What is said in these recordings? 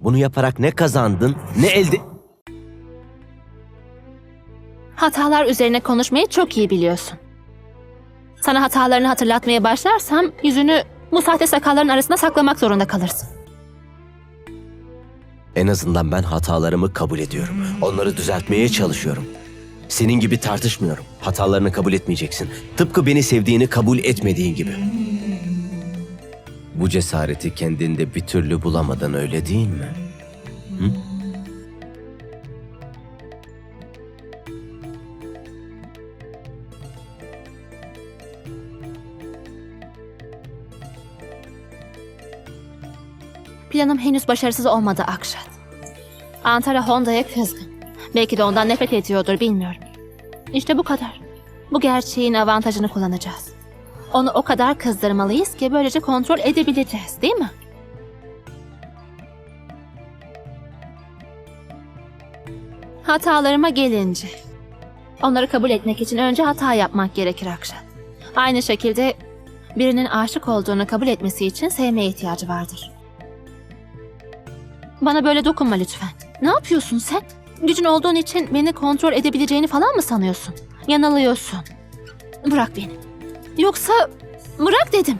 Bunu yaparak ne kazandın, ne elde... Hatalar üzerine konuşmayı çok iyi biliyorsun. Sana hatalarını hatırlatmaya başlarsam yüzünü bu sahte sakalların arasında saklamak zorunda kalırsın. En azından ben hatalarımı kabul ediyorum. Onları düzeltmeye çalışıyorum. Senin gibi tartışmıyorum. Hatalarını kabul etmeyeceksin. Tıpkı beni sevdiğini kabul etmediğin gibi. Bu cesareti kendinde bir türlü bulamadın öyle değil mi? Hı? Planım henüz başarısız olmadı Akşat. Antara Honda'ya kızgın. Belki de ondan nefret ediyordur bilmiyorum. İşte bu kadar. Bu gerçeğin avantajını kullanacağız. Onu o kadar kızdırmalıyız ki böylece kontrol edebileceğiz değil mi? Hatalarıma gelince. Onları kabul etmek için önce hata yapmak gerekir Akşat. Aynı şekilde birinin aşık olduğunu kabul etmesi için sevmeye ihtiyacı vardır. Bana böyle dokunma lütfen. Ne yapıyorsun sen? Gücün olduğun için beni kontrol edebileceğini falan mı sanıyorsun? Yanılıyorsun. Bırak beni. Yoksa bırak dedim.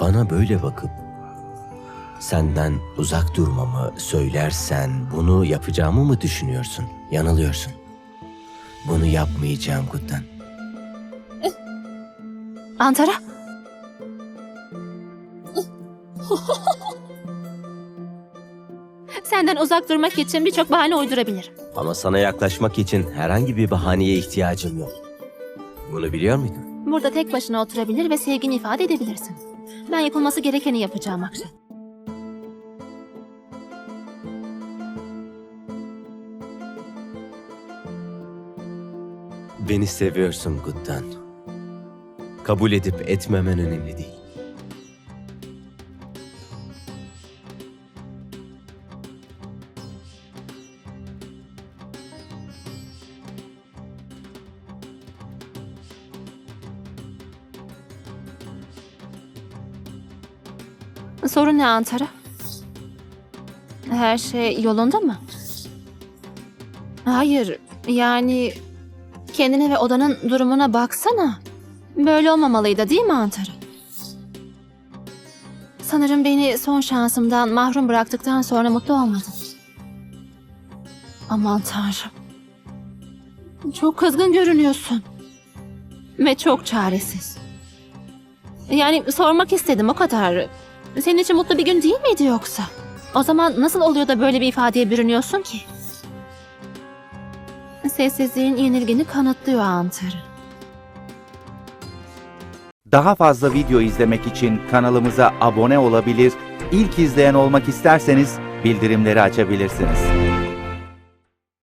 Bana böyle bakıp senden uzak durmamı söylersen bunu yapacağımı mı düşünüyorsun? Yanılıyorsun. Bunu yapmayacağım Guddan. Antara. Senden uzak durmak için birçok bahane uydurabilirim. Ama sana yaklaşmak için herhangi bir bahaneye ihtiyacım yok. Bunu biliyor muydun? Burada tek başına oturabilir ve sevgini ifade edebilirsin. Ben yapılması gerekeni yapacağım Akşat. Beni seviyorsun Guddan. Kabul edip etmemen önemli değil. Sorun ne Antara? Her şey yolunda mı? Hayır, yani kendine ve odanın durumuna baksana. Böyle olmamalıydı değil mi Antara? Sanırım beni son şansımdan mahrum bıraktıktan sonra mutlu olmadın. Aman tanrım. Çok kızgın görünüyorsun. Ve çok çaresiz. Yani sormak istedim o kadar. Senin için mutlu bir gün değil miydi yoksa? O zaman nasıl oluyor da böyle bir ifadeye bürünüyorsun ki? Sessizliğin yenilgini kanıtlıyor Antar'ı. Daha fazla video izlemek için kanalımıza abone olabilir, ilk izleyen olmak isterseniz bildirimleri açabilirsiniz.